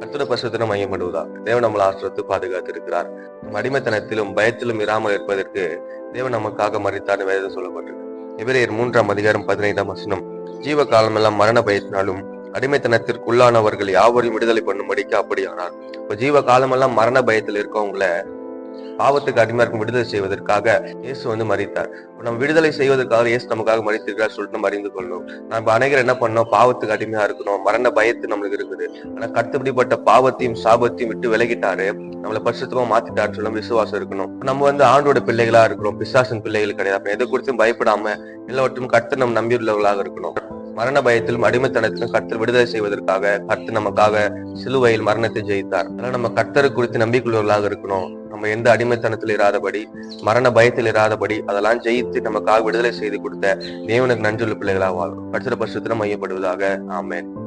பசுத்தனம் மையப்படுவதா? தேவன் நம்மளை ஆசிரத்து பாதுகாத்து இருக்கிறார் அடிமைத்தனத்திலும் பயத்திலும் இராமல் இருப்பதற்கு தேவன் நமக்காக மறித்தார் வேதம் சொல்லப்பட்டிருக்கு. எபிரேயர் மூன்றாம் அதிகாரம் பதினைந்தாம் வசனம். ஜீவ காலமெல்லாம் மரண பயத்தினாலும் அடிமைத்தனத்திற்குள்ளானவர்கள் யாவரையும் விடுதலை பண்ணும்படிக்கு அப்படியானார். இப்ப ஜீவ காலமெல்லாம் மரண பயத்தில் இருக்கவங்கள பாவத்துக்கு அடிமையாக இருக்கும் விடுதலை செய்வதற்காக இயேசு வந்து மறித்தார். நம்ம விடுதலை செய்வதற்காக இயேசு நமக்காக மறித்திருக்கிறார் சொல்லிட்டு நம்ம அறிந்து கொள்ளணும் நம்ம அனைகர் என்ன பண்ணோம்? பாவத்துக்கு அடிமையா இருக்கணும். மரண பயத்து நம்மளுக்கு இருக்குது. ஆனா கட்டுப்படிப்பட்ட பாவத்தையும் சாபத்தையும் விட்டு விலகிட்டாரு. நம்மளை பரிசுத்தமா மாத்திட்டாரு சொல்லும் விசுவாசம் இருக்கணும். நம்ம வந்து ஆண்டோட பிள்ளைகளா இருக்கிறோம். பிசாசன் பிள்ளைகள் கிடையாது. எதை குறித்தும் பயப்படாம எல்லாவற்றும் கர்த்தர் நம் நம்பியுள்ளவர்களாக இருக்கணும். மரண பயத்திலும் அடிமைத்தனத்திலும் கர்த்தர் விடுதலை செய்வதற்காக கர்த்தர் நமக்காக சிலுவையில் மரணத்தை ஜெயித்தார். அதனால நம்ம கர்த்தரை குறித்து நம்பிக்கையுள்ளவர்களாக இருக்கணும். நம்ம எந்த அடிமைத்தனத்தில் இராதபடி மரண பயத்தில் இராதபடி அதெல்லாம் ஜெயித்து நமக்காக விடுதலை செய்து கொடுத்த தேவனுக்கு நஞ்சுள்ள பிள்ளைகளாக வாழும் கர்த்தர பரிசுத்திரம் மையப்படுவதாக. ஆமேன்.